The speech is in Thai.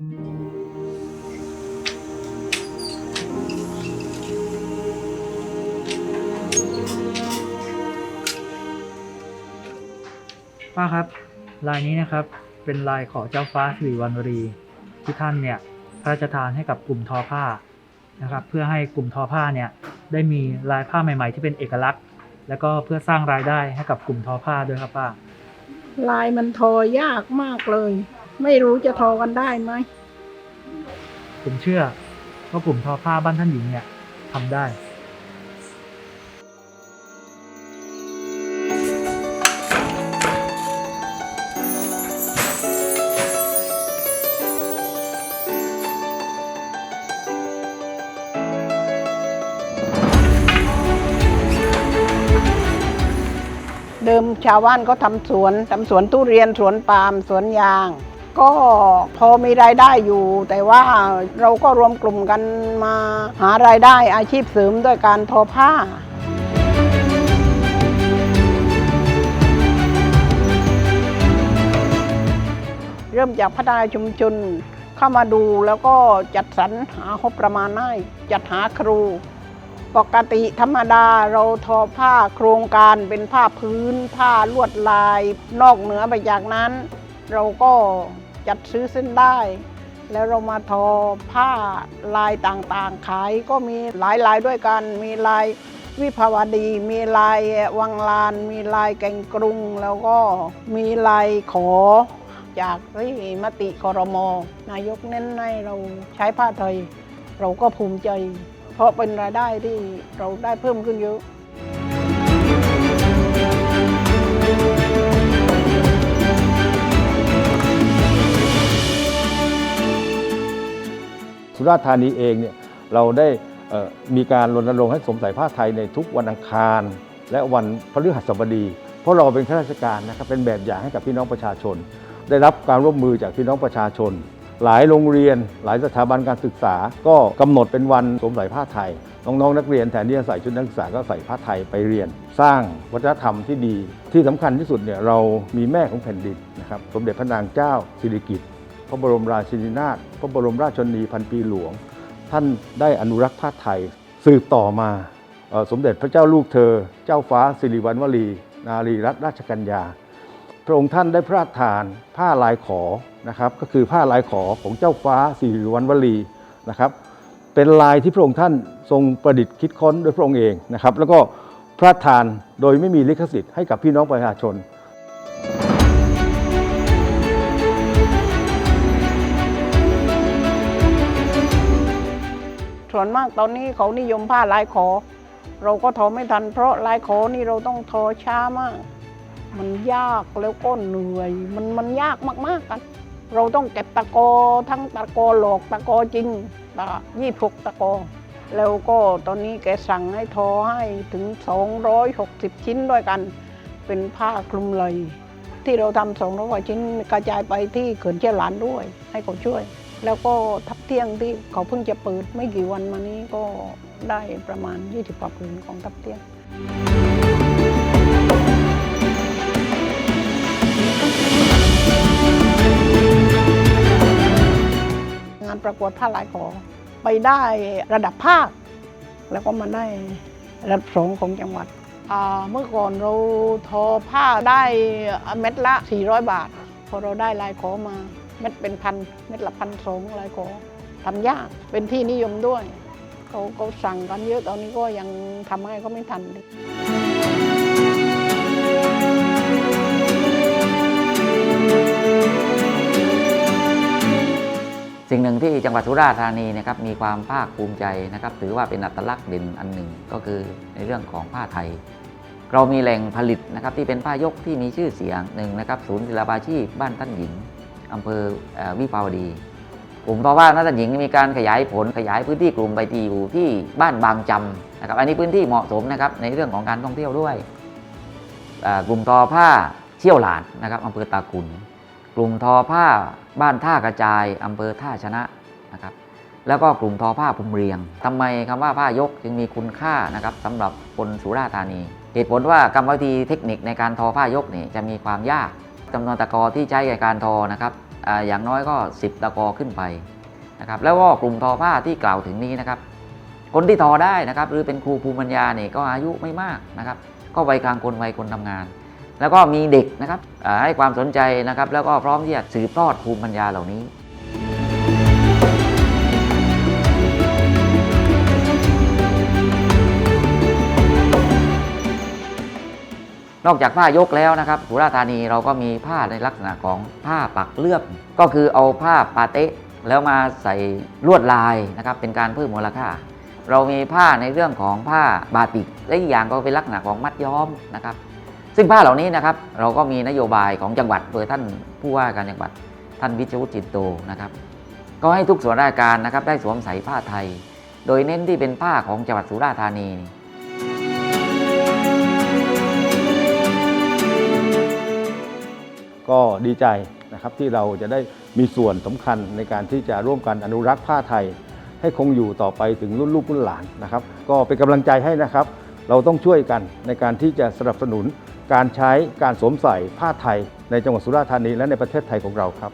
ป้าครับ ลายนี้นะครับเป็นลายของเจ้าฟ้าสิริวัณวรี ที่ท่านเนี่ยพระราชทานให้กับกลุ่มทอผ้านะครับ เพื่อให้กลุ่มทอผ้าเนี่ยได้มีลายผ้าใหม่ ๆ ที่เป็นเอกลักษณ์ แล้วก็เพื่อสร้างรายได้ให้กับกลุ่มทอผ้าด้วยครับป้า ลายมันทอยากมากเลย ไม่รู้จะทอกันได้ไหม ผมเชื่อว่ากลุ่มทอผ้าบ้านท่านหญิงเนี่ยทำได้ เดิมชาวบ้านก็ทำสวนทำสวนทุเรียนสวนปาล์มสวนยาง ก็พอมีรายได้อยู่ แต่ว่าเราก็รวมกลุ่มกันมาหารายได้อาชีพเสริมด้วยการทอผ้าเริ่มจากพัฒนาชุมชนเข้ามาดูแล้วก็จัดสรรหางบประมาณให้จัดหาครู ปกติธรรมดาเราทอผ้าโครงการเป็นผ้าพื้น ผ้าลวดลาย นอกเหนือไปจากนั้น เราก็ จัดซื้อเส้นได้ แล้วเรามาทอผ้าลายต่างๆ ขายก็มีหลายลายด้วยกัน มีลายวิภาวดี มีลายวังลาน มีลายแกงกรุง แล้วก็มีลายขอจากที่มติคอรมนายกเน้นให้เราใช้ผ้าไทย เราก็ภูมิใจ เพราะเป็นรายได้ที่เราได้เพิ่มขึ้นเยอะ สุราษฎร์ธานีเองเนี่ยเราได้มีการรณรงค์ให้สวมใส่ผ้าไทยในทุกวันอังคาร และวันพฤหัสบดี เพราะเราเป็นข้าราชการนะครับเป็นแบบอย่างให้กับพี่น้องประชาชน ได้รับการร่วมมือจากพี่น้องประชาชน หลายโรงเรียน หลายสถาบันการศึกษา ก็กำหนดเป็นวันสวมใส่ผ้าไทยน้องๆนักเรียนแทนที่จะใส่ชุดนักศึกษาก็ใส่ผ้าไทยไปเรียน สร้างวัฒนธรรมที่ดี ที่สำคัญที่สุดเนี่ยเรามีแม่ของแผ่นดินนะครับสมเด็จพระนางเจ้าสิริกิติ์ พระบรมราชินีนาถพระบรมราชชนีพันปีหลวง ท่านได้อนุรักษ์ผ้าไทย สืบต่อมาอสมเด็จพระเจ้าลูกเธอ เจ้าฟ้าสิริวัณวลี นารีรัตนราชกัญญา พระองค์ท่านได้พระราชทานผ้าลายขอนะครับก็คือผ้าลายขอของเจ้าฟ้าสิริวัณวลีนะครับเป็นลายที่พระองค์ท่านทรงประดิษฐ์คิดค้นโดยพระองค์เองนะครับแล้วก็พระราชทานโดยไม่มีลิขสิทธิ์ให้กับพี่น้องประชาชน ส่วนมากตอนนี้เขานิยมผ้าลายขอ เราก็ทอไม่ทัน เพราะลายขอนี่เราต้องทอช้ามาก มันยากแล้วก็เหนื่อย มันมันยากมากๆกัน เราต้องเก็บตะกอทั้งตะกอหลอกตะกอจริงตะยี่พกตะกอ แล้วก็ตอนนี้แกสั่งให้ทอให้ถึง 260 ชิ้นด้วยกัน เป็นผ้าคลุมไหลที่เราทำสองร้อยกว่าชิ้นกระจายไปที่เขื่อนเชี่ยหลานด้วย ให้เขาช่วย แล้วก็ทับเที่ยงที่เขาเพิ่งจะเปิดไม่กี่วันมานี้ก็ได้ประมาณ 20กว่าผืนของทับเที่ยงงานประกวดผ้าลายขอไปได้ระดับภาค แล้วก็มาได้ระดับสองของจังหวัด เมื่อก่อนเราทอผ้าได้เม็ดละ 400 บาท พอเราได้ลายขอมา เม็ดเป็นพันเม็ดละพันสองลายขอทำยากเป็นที่นิยมด้วยเขาเขาสั่งกันเยอะตอนนี้ก็ยังทำให้เขาไม่ทันเลยสิ่งหนึ่งที่จังหวัดสุราษฎร์ธานีนะครับมีความภาคภูมิใจนะครับ ถือว่าเป็นอัตลักษณ์เด่นอันหนึ่งก็คือในเรื่องของผ้าไทย เรามีแหล่งผลิตนะครับที่เป็นผ้ายกที่มีชื่อเสียงหนึ่งนะครับ ศูนย์ศิลปาชีพบ้านท่านหญิง อำเภอวิภาวดีกลุ่มเพราะว่านักท่านหญิงมีการขยายผลขยายพื้นที่กลุ่มไปที่อยู่ที่บ้านบางจำนะครับอันนี้พื้นที่เหมาะสมนะครับในเรื่องของการท่องเที่ยวด้วยกลุ่มทอผ้าเชี่ยวหลานนะครับอำเภอตากุนกลุ่มทอผ้าบ้านท่ากระจายอำเภอท่าชนะนะครับแล้วก็กลุ่มทอผ้าภูมิเรียงทำไมคำว่าผ้ายกจึงมีคุณค่านะครับสำหรับคนสุราษฎร์ธานี เหตุผลว่ากรรมวิธีเทคนิคในการทอผ้ายกนี่จะมีความยาก จำนวนตะกอที่ใช้ในการทอนะครับออย่างน้อยก็ 10 ตะกอขึ้นไปนะครับแล้วก็กลุ่มทอผ้าที่กล่าวถึงนี้นะครับ คนที่ทอได้นะครับ หรือเป็นครูภูมิปัญญาเนี่ยก็อายุไม่มากนะครับ ก็วัยกลางคนวัยคนทำงาน แล้วก็มีเด็กนะครับให้ความสนใจนะครับ แล้วก็พร้อมที่จะสืบทอดภูมิปัญญาเหล่านี้ นอกจากผ้ายกแล้วนะครับสุราษฎร์ธานีเราก็มีผ้าในลักษณะของผ้าปักเลื่อมก็คือเอาผ้าปาเต๊ะแล้วมาใส่ลวดลายนะครับเป็นการเพิ่มมูลค่า เรามีผ้าในเรื่องของผ้าบาติกและอีกอย่างก็เป็นลักษณะของมัดย้อมนะครับ ซึ่งผ้าเหล่านี้นะครับเราก็มีนโยบายของจังหวัดโดยท่านผู้ว่าการจังหวัดท่านวิชวุฒิจิตโตนะครับก็ให้ทุกส่วนราชการนะครับได้สวมใส่ผ้าไทย โดยเน้นที่เป็นผ้าของจังหวัดสุราษฎร์ธานี ก็ดีใจนะครับที่เราจะได้มีส่วนสำคัญในการที่จะร่วมกันอนุรักษ์ผ้าไทย ให้คงอยู่ต่อไปถึงรุ่นลูกรุ่นหลานนะครับ ก็เป็นกำลังใจให้นะครับ เราต้องช่วยกันในการที่จะสนับสนุนการใช้การสวมใส่ผ้าไทยในจังหวัดสุราษฎร์ธานีและในประเทศไทยของเราครับ